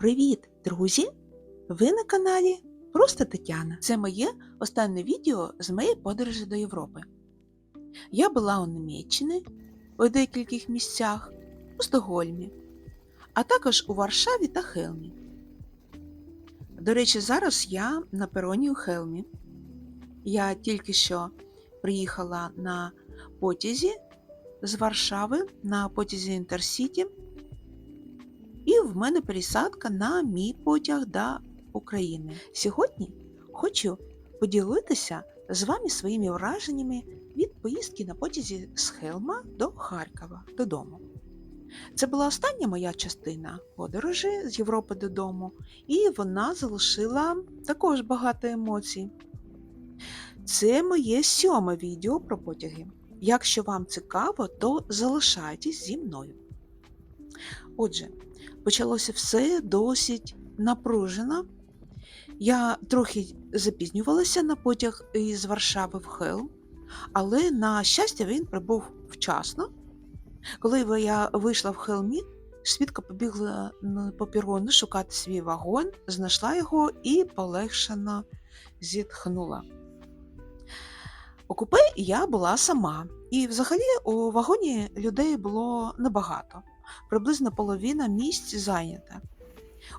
Привіт, друзі! Ви на каналі Просто Тетяна. Це моє останнє відео з моєї подорожі до Європи. Я була у Німеччині у декількох місцях, у Стокгольмі, а також у Варшаві та Хелмі. До речі, зараз я на пероні у Хелмі. Я тільки що приїхала на потязі з Варшави на потязі Інтерсіті. І в мене пересадка на мій потяг до України. Сьогодні хочу поділитися з вами своїми враженнями від поїздки на потязі з Хелма до Харкова додому. Це була остання моя частина подорожі з Європи додому, і вона залишила також багато емоцій. Це моє сьоме відео про потяги. Якщо вам цікаво, то залишайтесь зі мною. Отже, почалося все досить напружено. Я трохи запізнювалася на потяг із Варшави в Хелм, але, на щастя, він прибув вчасно. Коли я вийшла в Хелмі, швидко побігла по перону шукати свій вагон, знайшла його і полегшено зітхнула. У купе я була сама, і взагалі у вагоні людей було небагато приблизно половина місць зайнята.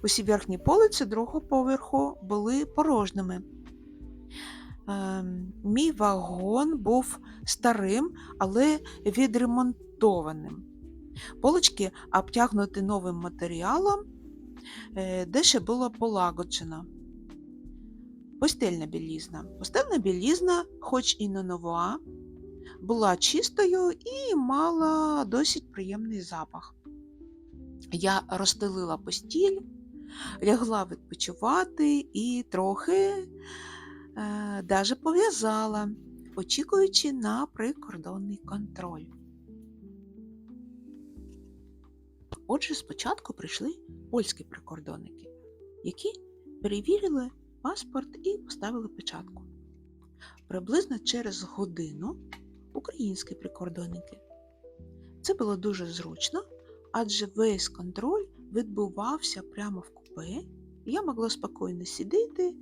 Усі верхні полиці другого поверху були порожніми. Е, мій вагон був старим, але відремонтованим. Полочки обтягнуті новим матеріалом, е, де ще було полагоджено. Постельна білізна. Постельна білізна, хоч і не нова, була чистою і мала досить приємний запах. Я розстелила постіль, лягла відпочивати і трохи е, даже пов'язала, очікуючи на прикордонний контроль. Отже, спочатку прийшли польські прикордонники, які перевірили паспорт і поставили печатку. Приблизно через годину українські прикордонники. Це було дуже зручно, адже весь контроль відбувався прямо в купе, і я могла спокійно сидіти,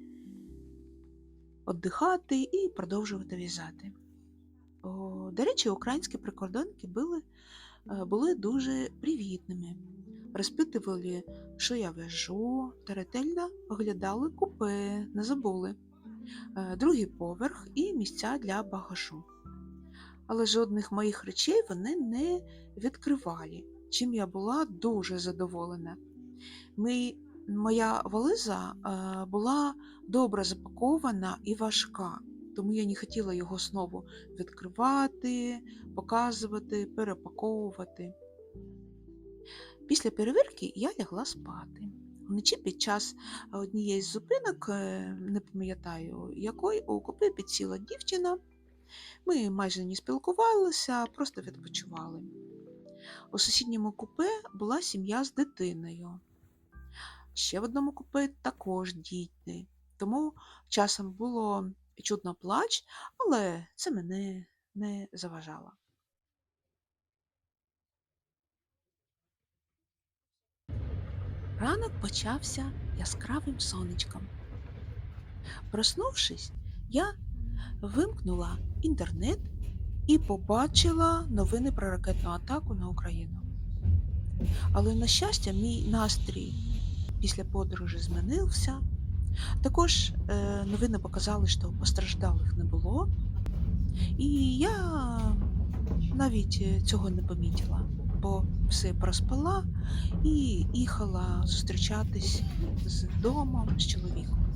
віддихати і продовжувати в'язати. До речі, українські прикордонники були, були дуже привітними, розпитували, що я в'яжу, та ретельно оглядали купе, не забули, другий поверх і місця для багажу. Але жодних моїх речей вони не відкривали чим я була дуже задоволена. Мій, моя вализа е, була добре запакована і важка, тому я не хотіла його знову відкривати, показувати, перепаковувати. Після перевірки я лягла спати. Вночі під час однієї з зупинок, е, не пам'ятаю, якої у купи підсіла дівчина. Ми майже не спілкувалися, просто відпочивали. У сусідньому купе була сім'я з дитиною. Ще в одному купе також діти, тому часом було чутно плач, але це мене не заважало. Ранок почався яскравим сонечком. Проснувшись, я вимкнула інтернет і побачила новини про ракетну атаку на Україну. Але, на щастя, мій настрій після подорожі змінився. Також е, новини показали, що постраждалих не було, і я навіть цього не помітила, бо все проспала і їхала зустрічатись з домом, з чоловіком.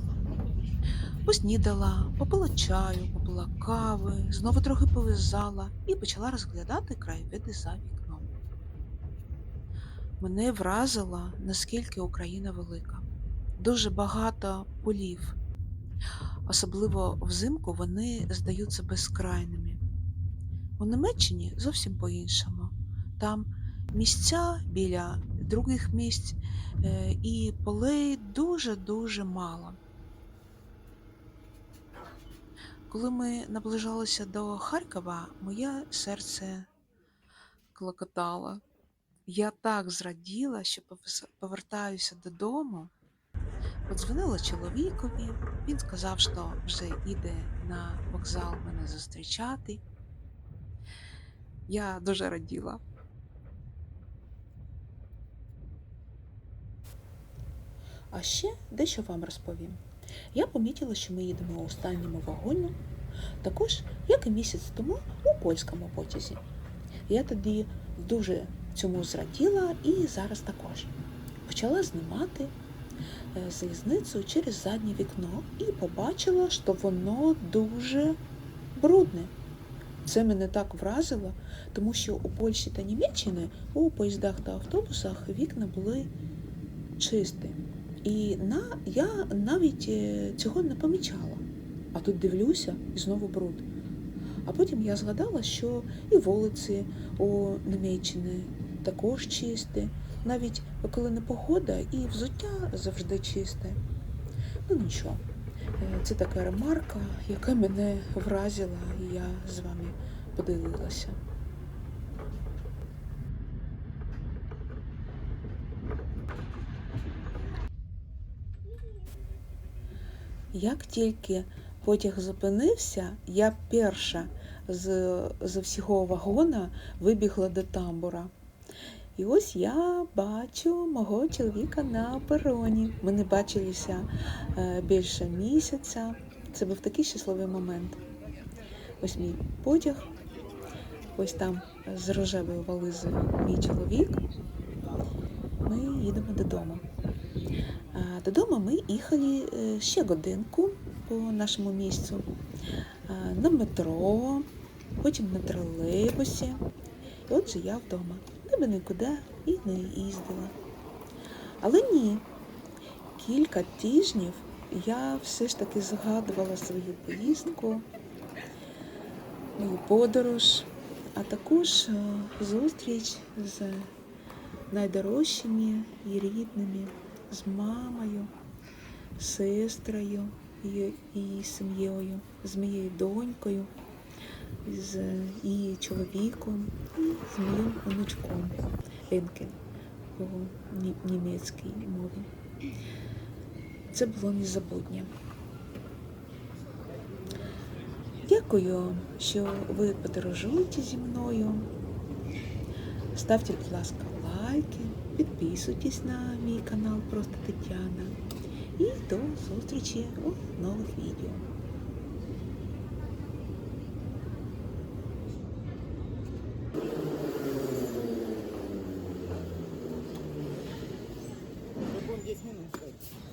Поснідала, попила чаю, попила кави, знову трохи пов'язала і почала розглядати краєвиди за вікном. Мене вразило, наскільки Україна велика. Дуже багато полів. Особливо взимку вони здаються безкрайними. У Німеччині зовсім по-іншому. Там місця біля других місць е, і полей дуже-дуже мало. Коли ми наближалися до Харкова, моє серце клокотало. Я так зраділа, що повертаюся додому. Подзвонила чоловікові, він сказав, що вже йде на вокзал мене зустрічати. Я дуже раділа. А ще дещо вам розповім. Я помітила, що ми їдемо у останньому вагоні, також як і місяць тому у польському потязі. Я тоді дуже цьому зраділа і зараз також. Почала знімати е, залізницю через заднє вікно і побачила, що воно дуже брудне. Це мене так вразило, тому що у Польщі та Німеччині у поїздах та автобусах вікна були чисті. І на, я навіть е, цього не помічала. А тут дивлюся і знову бруд. А потім я згадала, що і вулиці у Німеччині також чисті, навіть коли не погода, і взуття завжди чисте. Ну нічого, Е, це така ремарка, яка мене вразила, і я з вами поділилася. Як тільки потяг зупинився, я перша з, з всього вагона вибігла до тамбура. І ось я бачу мого чоловіка на пероні. Ми не бачилися е, більше місяця. Це був такий щасливий момент. Ось мій потяг, ось там з рожевою вализою мій чоловік. Ми їдемо додому. Ми їхали е, ще годинку по нашому місцю е, на метро, потім на тролейбусі. І отже я вдома. Ніби нікуди і не їздила. Але ні, кілька тижнів я все ж таки згадувала свою поїздку, мою подорож, а також е, зустріч з найдорожчими і рідними, з мамою, сестрою і сім'єю, з моєю донькою, з її чоловіком і з моїм онучком Енкен по німецькій мові. Це було незабутнє. Дякую, що ви подорожуєте зі мною. Ставте, будь ласка, лайки, підписуйтесь на мій канал Просто Тетяна. І до зустрічі у нових відео. здесь не нужно.